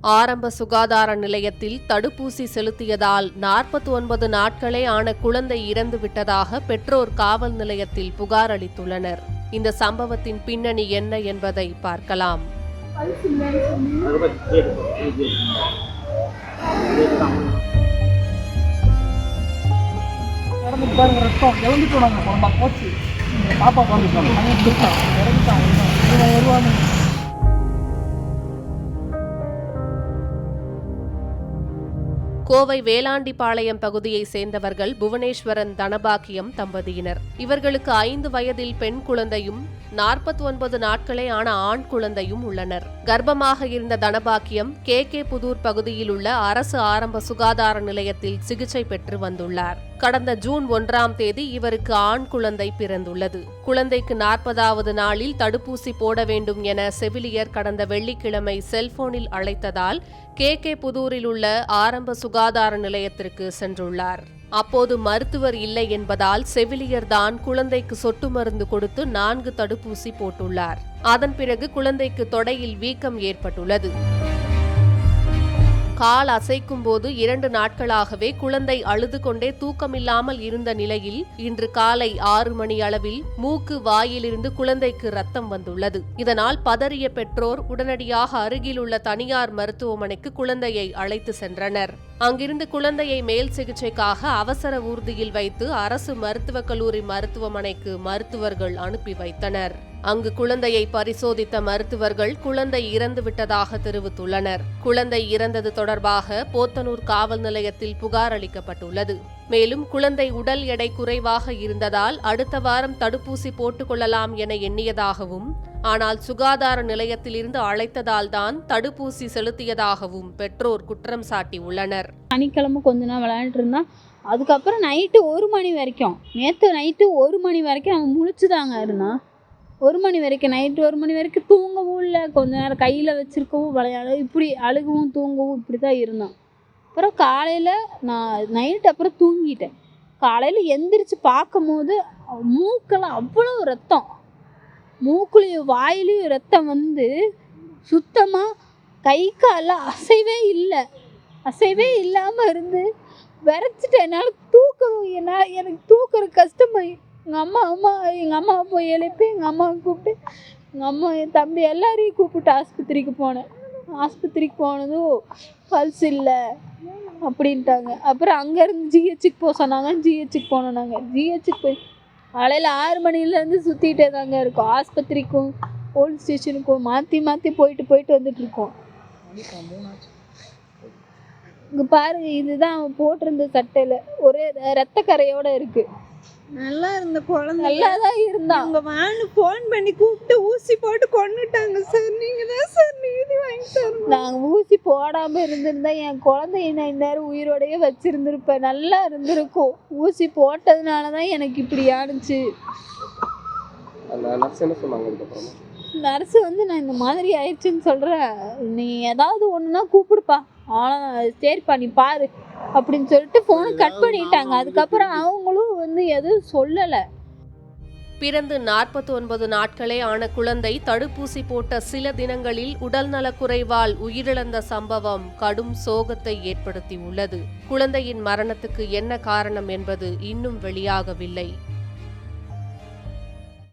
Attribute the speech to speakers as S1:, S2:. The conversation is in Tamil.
S1: ஆரம்ப சுகாதார நிலையத்தில் தடுப்பூசி செலுத்தியதால் நாற்பத்தி ஒன்பது நாட்களே ஆன குழந்தை இறந்து விட்டதாக பெற்றோர் காவல் நிலையத்தில் புகார் அளித்துள்ளனர். இந்த சம்பவத்தின் பின்னணி என்ன என்பதை பார்க்கலாம்.
S2: பாப்பா
S1: கோவை வேளாண்டிபாளையம் பகுதியை சேர்ந்தவர்கள் புவனேஸ்வரன் தனபாக்கியம் தம்பதியினர். இவர்களுக்கு ஐந்து வயதில் பெண் குழந்தையும் நாற்பத்தி ஒன்பது நாட்களே ஆன ஆண் குழந்தையும் உள்ளனர். கர்ப்பமாக இருந்த தனபாக்கியம் கே கே புதூர் பகுதியில் உள்ள அரசு ஆரம்ப சுகாதார நிலையத்தில் சிகிச்சை பெற்று வந்துள்ளார். கடந்த ஜூன் ஒன்றாம் தேதி இவருக்கு ஆண் குழந்தை பிறந்துள்ளது. குழந்தைக்கு நாற்பதாவது நாளில் தடுப்பூசி போட வேண்டும் என செவிலியர் கடந்த வெள்ளிக்கிழமை செல்போனில் அழைத்ததால் கே. கே. புதூரில் உள்ள ஆரம்ப சுகாதார நிலையத்திற்கு சென்றுள்ளார். அப்போது மருத்துவர் இல்லை என்பதால் செவிலியர் தான் குழந்தைக்கு சொட்டு மருந்து கொடுத்து நான்கு தடுப்பூசி போட்டுள்ளார். அதன் பிறகு குழந்தைக்கு தொடையில் வீக்கம் ஏற்பட்டுள்ளது. கால் அசைக்கும் போது இரண்டு நாட்களாகவே குழந்தை அழுது கொண்டே தூக்கமில்லாமல் இருந்த நிலையில் இன்று காலை ஆறு மணி அளவில் மூக்கு வாயிலிருந்து குழந்தைக்கு ரத்தம் வந்துள்ளது. இதனால் பதறிய பெற்றோர் உடனடியாக அருகில் உள்ள தனியார் மருத்துவமனைக்கு குழந்தையை அழைத்து சென்றனர். அங்கிருந்து குழந்தையை மேல் சிகிச்சைக்காக அவசர ஊர்தியில் வைத்து அரசு மருத்துவக் கல்லூரி மருத்துவமனைக்கு மருத்துவர்கள் அனுப்பி வைத்தனர். அங்கு குழந்தையை பரிசோதித்த மருத்துவர்கள் குழந்தை இறந்து விட்டதாக தெரிவித்துள்ளனர். குழந்தை இறந்தது தொடர்பாக போத்தனூர் காவல் நிலையத்தில் புகார் அளிக்கப்பட்டுள்ளது. மேலும் குழந்தை உடல் எடை குறைவாக இருந்ததால் அடுத்த வாரம் தடுப்பூசி போட்டுக் கொள்ளலாம் என எண்ணியதாகவும் ஆனால் சுகாதார நிலையத்திலிருந்து அழைத்ததால் தான் தடுப்பூசி செலுத்தியதாகவும் பெற்றோர் குற்றம் சாட்டியுள்ளனர்.
S3: சனிக்கிழமை கொஞ்ச நாள் விளையாண்டு இருந்தான் அதுக்கப்புறம் நைட்டு ஒரு மணி வரைக்கும் நேற்று நைட்டு ஒரு மணி வரைக்கும் அவன் முழிச்சுதாங்க இருந்தான் ஒரு மணி வரைக்கும் நைட்டு ஒரு மணி வரைக்கும் தூங்கவும் இல்லை. கொஞ்ச நேரம் கையில் வச்சுருக்கவும் விளையாட இப்படி அழுகவும் தூங்கவும் இப்படி தான் இருந்தான். அப்புறம் காலையில் நான் நைட்டு அப்புறம் தூங்கிட்டேன். காலையில் எந்திரிச்சு பார்க்கும்போது மூக்கெல்லாம் அவ்வளோ ரத்தம். மூக்குலேயும் வாயிலையும் ரத்தம் வந்து சுத்தமாக கை காலில் அசைவே இல்லை. அசைவே இல்லாமல் இருந்து விரைச்சிட்டு என்னால் தூக்கவும் என்ன எனக்கு தூக்குற கஷ்டமாயி எங்கள் அம்மா அம்மா எங்கள் அம்மா போய் எழுப்பி எங்கள் அம்மாவை கூப்பிட்டு எங்கள் அம்மா என் தம்பி எல்லாரையும் கூப்பிட்டு ஆஸ்பத்திரிக்கு போனேன். ஆஸ்பத்திரிக்கு போனதும் பல்ஸ் இல்லை அப்படின்ட்டாங்க. அப்புறம் அங்கேருந்து ஜிஹெச்சுக்கு போக சொன்னாங்க. ஜிஹெச்சுக்கு போனோம் நாங்கள் ஜிஹெச்சுக்கு போய் காலையில் ஆறு மணிலேருந்து சுற்றிட்டே தாங்க இருக்கோம். ஆஸ்பத்திரிக்கும் போலீஸ் ஸ்டேஷனுக்கும் மாற்றி மாற்றி போயிட்டு போயிட்டு வந்துட்டுருக்கோம் இங்கே பாருங்க இதுதான் அவன் போட்டிருந்த சட்டையில். ஒரே ரத்த கரையோட இருக்குது
S4: நல்லா இருந்த குழந்தை.
S3: நல்லா தான் இருந்தான்
S4: அவங்க வேனு ஃபோன் பண்ணி கூப்பிட்டு ஊசி போட்டு கொன்னுட்டாங்க. சார் நீங்க தான் சார் நீதி வாங்கி தரணும்
S3: நாங்கள் ஊசி போடாமல் இருந்திருந்தா என் குழந்தைய நான் இந்நேரம் உயிரோடையே வச்சிருந்திருப்பேன் நல்லா இருந்திருக்கும். ஊசி போட்டதுனால தான் எனக்கு இப்படி ஆணுச்சு.
S5: நர்ஸ் என்ன சொன்னாங்க அதுக்கப்புறமா?
S3: நர்ஸு வந்து நான் இந்த மாதிரி ஆயிடுச்சுன்னு சொல்கிறேன் நீ ஏதாவது ஒன்றுனா கூப்பிடுப்பா. ஆனால் சரிப்பா நீ பாரு. அப்படின்னு சொல்லிட்டு ஃபோனை கட் பண்ணிட்டாங்க. அதுக்கப்புறம் அவங்களும் வந்து எதுவும் சொல்லலை.
S1: பிறந்து நாற்பத்தி ஒன்பது நாட்களே ஆன குழந்தை தடுப்பூசி போட்ட சில தினங்களில் உடல்நலக்குறைவால் உயிரிழந்த சம்பவம் கடும் சோகத்தை ஏற்படுத்தியுள்ளது. குழந்தையின் மரணத்துக்கு என்ன காரணம் என்பது இன்னும் வெளியாகவில்லை.